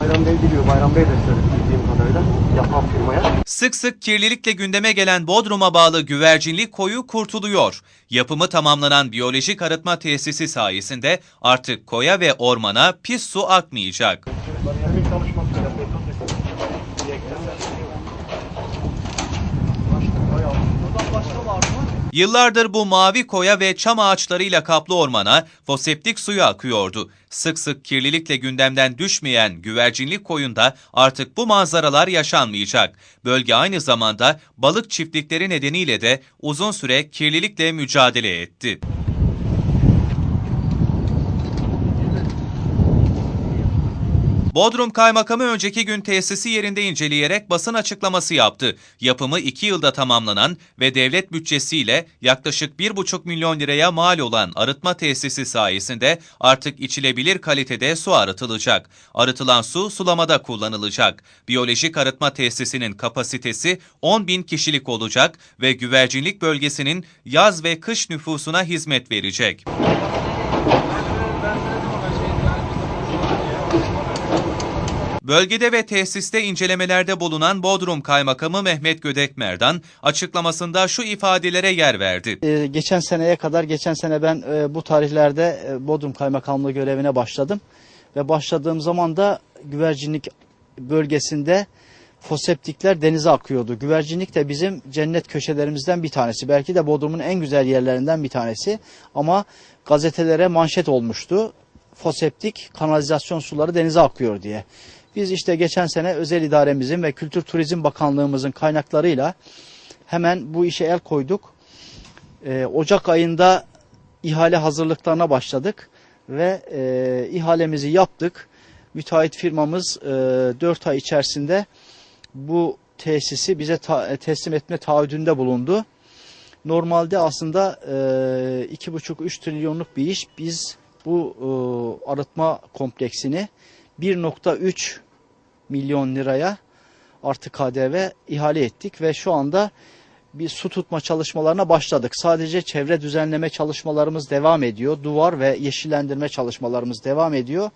Bayram Bey biliyor. Bayram Bey de söyledi bildiğim kadarıyla yapan firmaya. Sık sık kirlilikle gündeme gelen Bodrum'a bağlı güvercinlik koyu kurtuluyor. Yapımı tamamlanan biyolojik arıtma tesisi sayesinde artık koya ve ormana pis su akmayacak. Yıllardır bu mavi koya ve çam ağaçlarıyla kaplı ormana foseptik suyu akıyordu. Sık sık kirlilikle gündemden düşmeyen güvercinlik koyunda artık bu manzaralar yaşanmayacak. Bölge aynı zamanda balık çiftlikleri nedeniyle de uzun süre kirlilikle mücadele etti. Bodrum Kaymakamı önceki gün tesisi yerinde inceleyerek basın açıklaması yaptı. Yapımı 2 yılda tamamlanan ve devlet bütçesiyle yaklaşık 1,5 milyon liraya mal olan arıtma tesisi sayesinde artık içilebilir kalitede su arıtılacak. Arıtılan su sulamada kullanılacak. Biyolojik arıtma tesisinin kapasitesi 10 bin kişilik olacak ve güvercinlik bölgesinin yaz ve kış nüfusuna hizmet verecek. Bölgede ve tesiste incelemelerde bulunan Bodrum Kaymakamı Mehmet Gödekmerdan açıklamasında şu ifadelere yer verdi. Ee, geçen seneye kadar, geçen sene ben e, bu tarihlerde e, Bodrum Kaymakamlığı görevine başladım. Ve başladığım zaman da güvercinlik bölgesinde foseptikler denize akıyordu. Güvercinlik de bizim cennet köşelerimizden bir tanesi. Belki de Bodrum'un en güzel yerlerinden bir tanesi. Ama gazetelere manşet olmuştu. Foseptik kanalizasyon suları denize akıyor diye. Biz işte geçen sene özel idaremizin ve Kültür Turizm Bakanlığımızın kaynaklarıyla hemen bu işe el koyduk. Ee, Ocak ayında ihale hazırlıklarına başladık ve e, ihalemizi yaptık. Müteahhit firmamız e, 4 ay içerisinde bu tesisi bize ta- e, teslim etme taahhüdünde bulundu. Normalde aslında e, 2,5-3 trilyonluk bir iş. Biz bu e, arıtma kompleksini 1.3 milyon liraya artı KDV ihale ettik ve şu anda bir su tutma çalışmalarına başladık. Sadece çevre düzenleme çalışmalarımız devam ediyor. Duvar ve yeşillendirme çalışmalarımız devam ediyor.